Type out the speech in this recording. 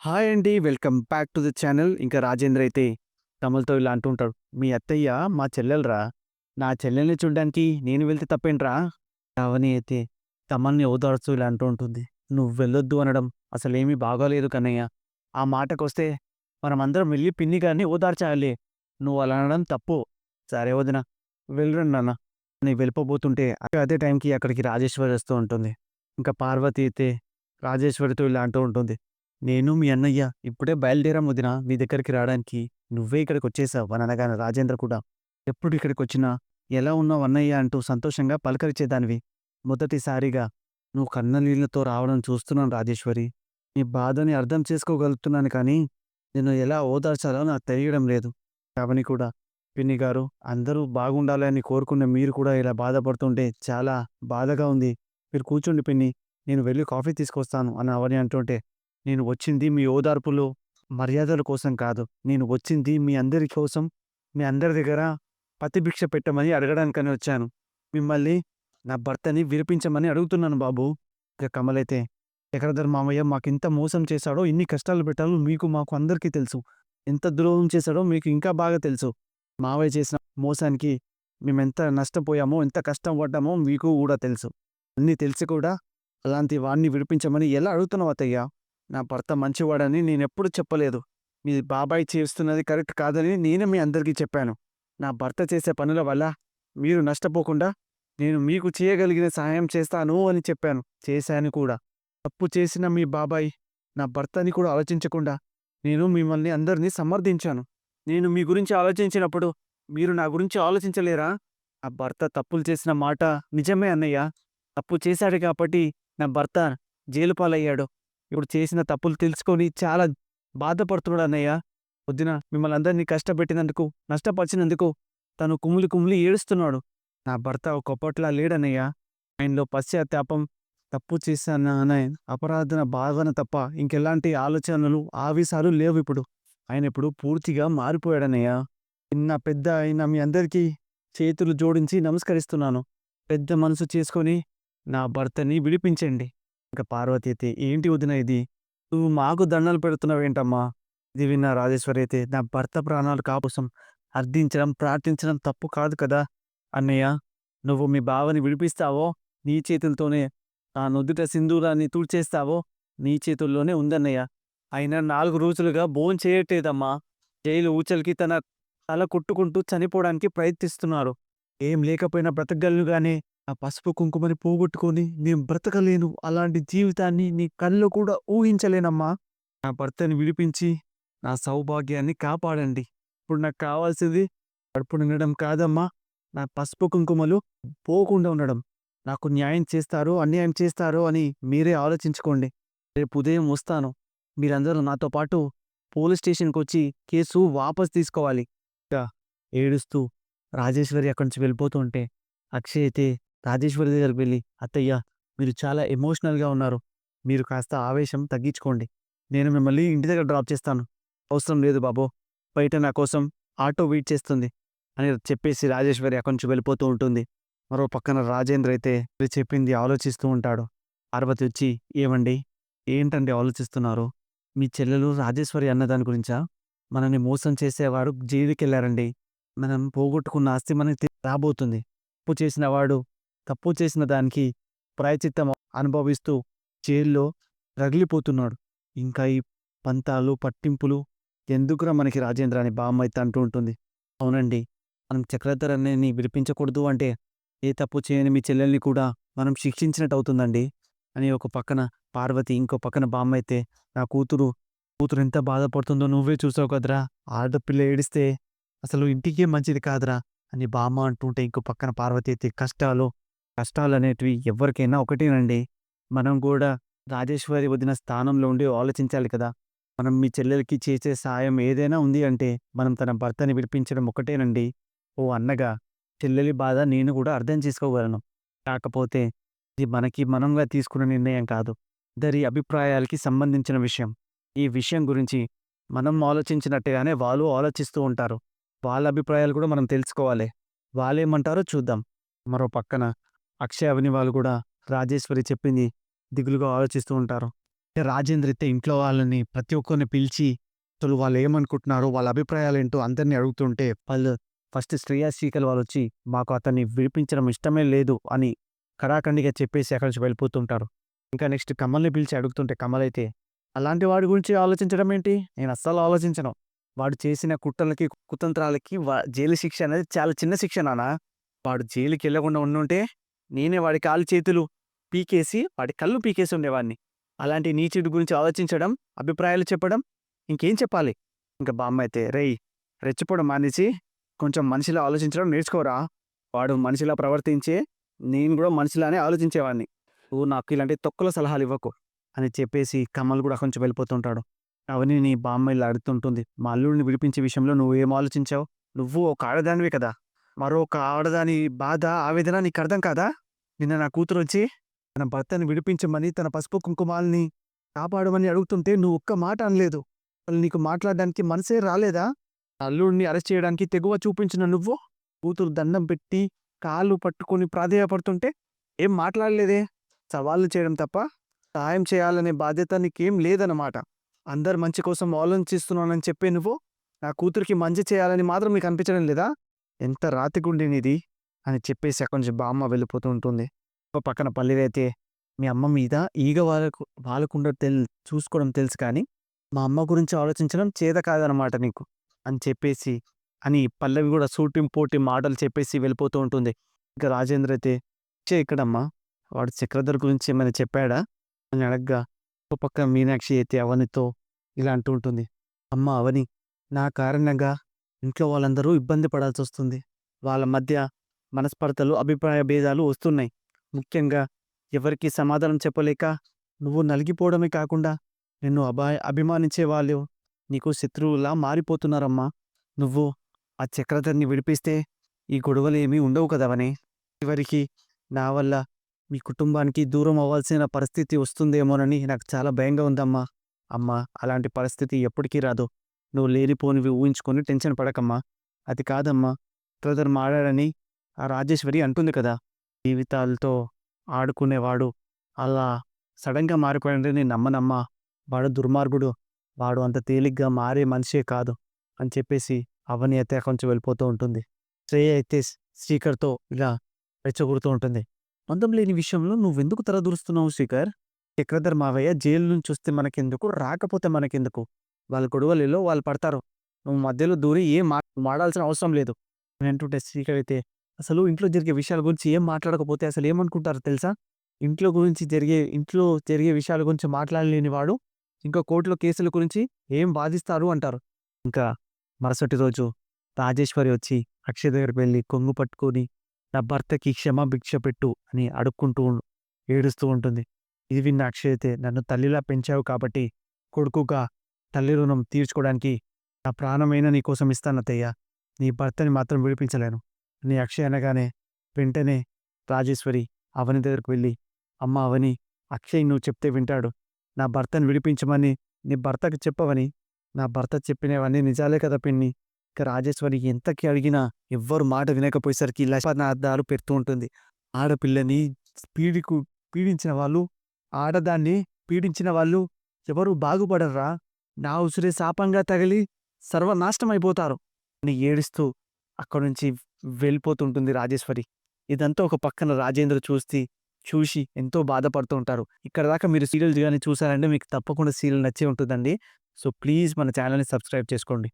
Hi అండి. Welcome back to the channel. ఇంకా రాజేంద్ర అయితే కమల్‌తో ఇలా అంటుంటాడు. "మీ అత్తయ్య మా చెల్లెలరా నా చెల్లెల్ని చూడడానికి నేను వెళ్తే తప్పేంట్రా?" అవని అయితే కమల్‌ని ఓదారుస్తూ ఇలా అంటూ ఉంటుంది. "నువ్వు వెళ్ళొద్దు అనడం అసలేమీ బాగోలేదు కన్నయ్య. ఆ మాటకొస్తే మనమందరం వెళ్ళి పిన్ని గారిని ఓదార్చాలి. నువ్వు అలా అనడం తప్పు. సరే వదినా వెళ్ళరండి నాన్న" నేను వెళ్ళిపోబోతుంటే అదే టైంకి అక్కడికి రాజేశ్వరి వస్తూ ఉంటుంది. ఇంకా పార్వతి అయితే రాజేశ్వరితో ఇలా అంటూ ఉంటుంది. "నేను మీ అన్నయ్య ఇప్పుడే బయలుదేరాం వదినా మీ దగ్గరికి రావడానికి. నువ్వే ఇక్కడికొచ్చేశావు" అని అనగానే రాజేంద్ర కూడా "ఎప్పుడు ఇక్కడికొచ్చినా ఎలా ఉన్నావు అన్నయ్య" అంటూ సంతోషంగా పలకరిచేదానివి మొదటిసారిగా నువ్వు కన్ననీళ్ళతో రావడం చూస్తున్నాను రాజేశ్వరి. నీ బాధని అర్థం చేసుకోగలుగుతున్నాను కానీ నిన్ను ఎలా ఓదార్చాలో నాకు తెలియడం లేదు. శ్రావణి కూడా "పిన్ని గారు అందరూ బాగుండాలని కోరుకున్న మీరు కూడా ఇలా బాధపడుతుంటే చాలా బాధగా ఉంది. మీరు కూర్చోండి పిన్ని. నేను వెళ్ళి కాఫీ తీసుకొస్తాను" అని అవని అంటుంటే "నేను వచ్చింది మీ ఓదార్పులు, మర్యాదల కోసం కాదు. నేను వచ్చింది మీ అందరి కోసం, మీ అందరి దగ్గర పతిభిక్ష పెట్టమని అడగడానికని వచ్చాను. మిమ్మల్ని నా భర్తని విరిపించమని అడుగుతున్నాను బాబూ" ఇక కమలైతే "చక్రధర్ మామయ్య మాకింత మోసం చేశాడో, ఇన్ని కష్టాలు పెట్టాలో మీకు మాకు అందరికీ తెలుసు. ఎంత ద్రోహం చేశాడో మీకు ఇంకా బాగా తెలుసు. మావయ్య చేసిన మోసానికి మేమెంత నష్టపోయామో, ఎంత కష్టం పడ్డామో మీకు కూడా తెలుసు. అన్నీ తెలిసి కూడా అలాంటి వాడిని విడిపించమని ఎలా అడుగుతున్నావు అత్తయ్యా నా భర్త మంచివాడని నేనెప్పుడూ చెప్పలేదు. మీ బాబాయ్ చేస్తున్నది కరెక్ట్ కాదని నేనే మీ అందరికీ చెప్పాను. నా భర్త చేసే పనుల వల్ల మీరు నష్టపోకుండా నేను మీకు చేయగలిగిన సహాయం చేస్తాను అని చెప్పాను. చేశాను కూడా. తప్పు చేసిన మీ బాబాయ్ నా భర్తని కూడా ఆలోచించకుండా నేను మిమ్మల్ని అందరినీ సమర్థించాను. నేను మీ గురించి ఆలోచించినప్పుడు మీరు నా గురించి ఆలోచించలేరా? ఆ భర్త తప్పులు చేసిన మాట నిజమే అన్నయ్య. తప్పు చేశాడు కాబట్టి నా భర్త జైలు పాలయ్యాడు. ఇప్పుడు చేసిన తప్పులు తెలుసుకొని చాలా బాధపడుతున్నాడు అన్నయ్య. వదినా మిమ్మల్ని అందరినీ కష్టపెట్టినందుకు, నష్టపరిచినందుకు తను కుమ్ములి కుమ్ములి ఏడుస్తున్నాడు. నా భర్త ఒకప్పట్లా లేడన్నయ్య. ఆయనలో పశ్చాత్తాపం, తప్పు చేశాననే అపరాధన భావన తప్ప ఇంకెలాంటి ఆలోచనలు, ఆవేశాలు లేవు ఇప్పుడు ఆయన ఇప్పుడు పూర్తిగా మారిపోయాడనయ్య చిన్న పెద్ద అయిన మీ అందరికీ చేతులు జోడించి నమస్కరిస్తున్నాను. పెద్ద మనసు చేసుకొని నా భర్తని విడిపించండి. ఇంకా పార్వతి అయితే ఏంటి వదిన ఇది? నువ్వు మాకు దండాలు పెడుతున్నావేంటమ్మా? ఇది విన్న రాజేశ్వరి అయితే నా భర్త ప్రాణాలు కాపుసం అర్థించడం, ప్రార్థించడం తప్పు కాదు కదా! అన్నయ్య నువ్వు మీ బావని విడిపిస్తావో నీ చేతులతోనే నా నుదుట సింధూరాన్ని తూడ్చేస్తావో నీ చేతుల్లోనే ఉందన్నయ్య. అయినా నాలుగు రోజులుగా భోంచేయట్లేదమ్మా. జైలు ఊచలకి తన తల కొట్టుకుంటూ చనిపోవడానికి ప్రయత్నిస్తున్నారు. ఏం లేకపోయినా బ్రతకగలను గానీ ఆ పసుపు కుంకుమని పోగొట్టుకొని నేను బ్రతకలేను. అలాంటి జీవితాన్ని నీ కళ్ళు కూడా ఊహించలేనమ్మా. నా భర్తని విడిపించి నా సౌభాగ్యాన్ని కాపాడండి. ఇప్పుడు నాకు కావాల్సింది కడుపు నిండడం కాదమ్మా. నా పసుపు కుంకుమలు పోకుండా ఉండడం. నాకు న్యాయం చేస్తారో, అన్యాయం చేస్తారో అని మీరే ఆలోచించుకోండి. రేపు ఉదయం వస్తాను. మీరందరూ నాతో పాటు పోలీస్ స్టేషన్‌కొచ్చి కేసు వాపస్ తీసుకోవాలి. ఏడుస్తూ రాజేశ్వరి అక్కడి నుంచి వెళ్ళిపోతుంటే అక్షయ్ అయితే రాజేశ్వరి దగ్గరికి వెళ్ళి "అత్తయ్య మీరు చాలా ఎమోషనల్‌గా ఉన్నారు. మీరు కాస్త ఆవేశం తగ్గించుకోండి. నేను మిమ్మల్ని ఇంటి దగ్గర డ్రాప్ చేస్తాను. అవసరం లేదు బాబో బయట నా కోసం ఆటో వెయిట్ చేస్తుంది" అని చెప్పేసి రాజేశ్వరి అక్కడి నుంచి వెళ్ళిపోతూ ఉంటుంది. మరో పక్కన రాజేంద్ర అయితే మీరు చెప్పింది ఆలోచిస్తూ ఉంటాడు. పార్వతి వచ్చి "ఏవండీ? ఏంటండి ఆలోచిస్తున్నారు? మీ చెల్లెలు రాజేశ్వరి అన్నదాని గురించా? మనల్ని మోసం చేసేవాడు జైలుకెళ్ళారండి. మనం పోగొట్టుకున్న ఆస్తి మనకి రాబోతుంది. తప్పు చేసిన వాడు తప్పు చేసిన దానికి ప్రాయచిత్తం అనుభవిస్తూ జైల్లో రగిలిపోతున్నాడు. ఇంకా ఈ పంతాలు, పట్టింపులు ఎందుకురా మనకి రాజేంద్ర" అని బామ్మైతే అంటూ ఉంటుంది. అవునండి. మనం చక్రధర్ అన్నయ్యని విడిపించకూడదు అంటే ఏ తప్పు చేయని మీ చెల్లెల్ని కూడా మనం శిక్షించినట్టు అవుతుందండి. అని ఒక పక్కన పార్వతి, ఇంకో పక్కన బామ్మైతే "నా కూతురు కూతురు ఎంత బాధపడుతుందో నువ్వే చూసావు కదరా! ఆడపిల్ల ఏడిస్తే అసలు ఇంటికే మంచిది కాదురా" అని బామ్మ అంటుంటే ఇంకో పక్కన పార్వతి అయితే "కష్టాలు, కష్టాలనేటివి ఎవ్వరికైనా ఒకటేనండి. మనం కూడా రాజేశ్వరి వదిన స్థానంలో ఉండి ఆలోచించాలి కదా! మనం మీ చెల్లెలికి చేసే సాయం ఏదైనా ఉంది అంటే మనం తన భర్తని విడిపించడం ఒకటేనండి. ఓ అన్నగా చెల్లెలి బాధ నేను కూడా అర్థం చేసుకోగలను. కాకపోతే ఇది మనకి మనంగా తీసుకున్న నిర్ణయం కాదు. ఇద్దరి అభిప్రాయాలకి సంబంధించిన విషయం. ఈ విషయం గురించి మనం ఆలోచించినట్టుగానే వాళ్ళు ఆలోచిస్తూ ఉంటారు. వాళ్ళ అభిప్రాయాలు కూడా మనం తెలుసుకోవాలి. వాళ్ళేమంటారో చూద్దాం." మరో పక్కన అక్షయ్, అవని వాళ్ళు కూడా రాజేశ్వరి చెప్పింది దిగులుగా ఆలోచిస్తూ ఉంటారు. రాజేంద్ర అయితే ఇంట్లో వాళ్ళని ప్రతి ఒక్కరిని పిలిచి అసలు వాళ్ళు ఏమనుకుంటున్నారో వాళ్ళ అభిప్రాయాలు ఏంటో అందరినీ అడుగుతుంటే వాళ్ళు ఫస్ట్ శ్రేయాశ్రీకల్ వాళ్ళు వచ్చి మాకు అతన్ని విడిపించడం ఇష్టమే లేదు అని కరాఖండిగా చెప్పేసి అక్కడి నుంచి వెళ్ళిపోతుంటారు. ఇంకా నెక్స్ట్ కమల్ని పిలిచి అడుగుతుంటే కమల్ అయితే అలాంటి వాడి గురించి ఆలోచించడం ఏంటి? నేను అస్సలు ఆలోచించను. వాడు చేసిన కుట్రలకి కుతంత్రాలకి జైలు శిక్ష అనేది చాలా చిన్న శిక్ష నానా వాడు జైలుకి వెళ్ళకుండా ఉండుంటే నేనే వాడి కాలు చేతులు పీకేసి వాడి కళ్ళు పీకేసి ఉండేవాడిని. అలాంటి నీచుడి గురించి ఆలోచించడం అభిప్రాయాలు చెప్పడం ఇంకేం చెప్పాలి? ఇంకా బామ్మ అయితే రేయ్ రెచ్చిపోవడం మానేసి కొంచెం మనిషిలా ఆలోచించడం నేర్చుకోరా? వాడు మనిషిలా ప్రవర్తించే నేను కూడా మనిషిలానే ఆలోచించేవాడిని. నువ్వు నాకు ఇలాంటి తొక్కల సలహాలు ఇవ్వకు అని చెప్పేసి కమల్ కూడా కొంచెం వెళ్ళిపోతుంటాడు. అవని నీ బామ్మ ఇలా అడుగుతుంటుంది మా అల్లుడిని విడిపించే విషయంలో నువ్వు ఏం ఆలోచించావు? నువ్వు ఒక ఆడదానివే కదా. మరొక ఆడదాని బాధ ఆవేదన నీకు అర్థం కాదా? నిన్న నా కూతురు వచ్చి తన భర్తను విడిపించమని తన పసుపు కుంకుమాలని కాపాడమని అడుగుతుంటే నువ్వు ఒక్క మాట అనలేదు. అసలు నీకు మాట్లాడడానికి మనసే రాలేదా? అల్లుడిని అరెస్ట్ చేయడానికి తెగువ చూపించిన నువ్వు? కూతురు దండం పెట్టి కాళ్ళు పట్టుకొని ప్రాధేయపడుతుంటే ఏం మాట్లాడలేదే? సవాళ్ళు చేయడం తప్ప సహాయం చేయాలనే బాధ్యత నీకేం లేదన్నమాట. అందరు మంచి కోసం ఆలోచిస్తున్నానని చెప్పే నువ్వు నా కూతురికి మంచి చేయాలని మాత్రం నీకు అనిపించడం లేదా? ఎంత రాతిగుండినిది అని చెప్పేసి అక్కడి నుంచి బామ్మ వెళ్ళిపోతూ ఉంటుంది. ఓ పక్కన పల్లెరైతే మీ అమ్మ మీద ఈగ వాళ్ళకు వాళ్ళకుండా తెల్ చూసుకోవడం తెలుసు కానీ మా అమ్మ గురించి ఆలోచించడం చేత కాదనమాట నీకు అని చెప్పేసి అని పల్లవి కూడా సూటిం పోటీ మాటలు చెప్పేసి వెళ్ళిపోతూ ఉంటుంది. ఇంకా రాజేంద్ర అయితే చే ఇక్కడమ్మా వాడు చక్రధర్ గురించి ఏమైనా చెప్పాడా? అని అడగ్గా ఓ పక్క మీనాక్షి అయితే అవనితో ఇలా అంటూ ఉంటుంది. అమ్మ అవని నా కారణంగా ఇంట్లో వాళ్ళందరూ ఇబ్బంది పడాల్సి వస్తుంది వాళ్ళ మధ్య మనస్పర్ధలు అభిప్రాయ భేదాలు వస్తున్నాయి. ముఖ్యంగా ఎవరికి సమాధానం చెప్పలేక నువ్వు నలిగిపోవడమే కాకుండా నిన్ను అభా అభిమానించే వాళ్ళు నీకు శత్రువులా మారిపోతున్నారమ్మా. నువ్వు ఆ చక్రధర్ని విడిపిస్తే ఈ గొడవలు ఏమీ ఉండవు కదవని చివరికి నా వల్ల మీ కుటుంబానికి దూరం అవ్వాల్సిన పరిస్థితి వస్తుందేమోనని నాకు చాలా భయంగా ఉందమ్మా. అమ్మా అలాంటి పరిస్థితి ఎప్పటికీ రాదు. నువ్వు లేనిపోనివి ఊహించుకొని టెన్షన్ పడకమ్మా. అది కాదమ్మా. బ్రదర్ మాడాడని ఆ రాజేశ్వరి అంటుంది కదా. జీవితాలతో ఆడుకునేవాడు. అలా సడన్గా మారిపోయాడంటే నేను నమ్మనమ్మా. వాడు దుర్మార్గుడు. వాడు అంత తేలిగ్గా మారే మనిషే కాదు అని చెప్పేసి అవని అయితే కొంచెం వెళ్ళిపోతూ ఉంటుంది. శ్రేయ అయితే శ్రీకర్తో ఇలా రెచ్చగొడుతూ ఉంటుంది. మందం లేని విషయంలో నువ్వెందుకు తలదూరుస్తున్నావు శ్రీకర్? చక్రధర్ మావయ్య జైలు నుంచి వస్తే మనకెందుకు? రాకపోతే మనకెందుకు? వాళ్ళ గొడవలలో వాళ్ళు పడతారు. నువ్వు మధ్యలో దూరి ఏం మా మాడాల్సిన అవసరం లేదు. అంటుంటే శ్రీకర్ అయితే అసలు ఇంట్లో జరిగే విషయాల గురించి ఏం మాట్లాడకపోతే అసలు ఏమనుకుంటారు తెలుసా? ఇంట్లో గురించి జరిగే ఇంట్లో జరిగే విషయాల గురించి మాట్లాడలేని వాడు ఇంకా కోర్టులో కేసుల గురించి ఏం వాదిస్తారు అంటారు. ఇంకా మరుసటి రోజు రాజేశ్వరి వచ్చి అక్షయ్ దగ్గరికి వెళ్ళి కొంగు పట్టుకొని నా భర్తకి క్షమాభిక్ష పెట్టు అని అడుక్కుంటూ ఏడుస్తూ ఉంటుంది. ఇది విన్న అక్షయ్ అయితే నన్ను తల్లిలా పెంచావు కాబట్టి కొడుకుగా తల్లి రుణం తీర్చుకోవడానికి నా ప్రాణమైన నీ కోసం ఇస్తానత్తయ్య. నీ భర్తని మాత్రం విడిపించలేను. నీ అక్షయ్ అనగానే వెంటనే రాజేశ్వరి అవని దగ్గరికి వెళ్ళి అమ్మ అవని అక్షయ్ నువ్వు చెప్తే వింటాడు. నా భర్తను విడిపించమని నీ భర్తకు చెప్పవని నా భర్త చెప్పినవన్నీ నిజాలే కదా పిన్ని. ఇక రాజేశ్వరి ఎంతకి అడిగినా ఎవ్వరు మాట వినకపోయేసరికి లక్షణార్థాలు పెడుతూ ఉంటుంది. ఆడపిల్లని పీడికు పీడించిన వాళ్ళు ఆడదాన్ని పీడించిన వాళ్ళు ఎవరు బాగుపడర్రా? నా ఉసిరే శాపంగా తగిలి సర్వనాశనమైపోతారు. అని ఏడుస్తూ అక్కడి నుంచి వెళ్ళిపోతుంటుంది రాజేశ్వరి. ఇదంతా ఒక పక్కన రాజేంద్ర చూస్తే చూసి ఎంతో బాధపడుతూ ఉంటారు ఇక్కడ దాకా మీరు సీరియల్స్ కానీ చూసారంటే మీకు తప్పకుండా సీరియల్ నచ్చే ఉంటుందండి. సో ప్లీజ్ మన ఛానల్ని సబ్స్క్రైబ్ చేసుకోండి.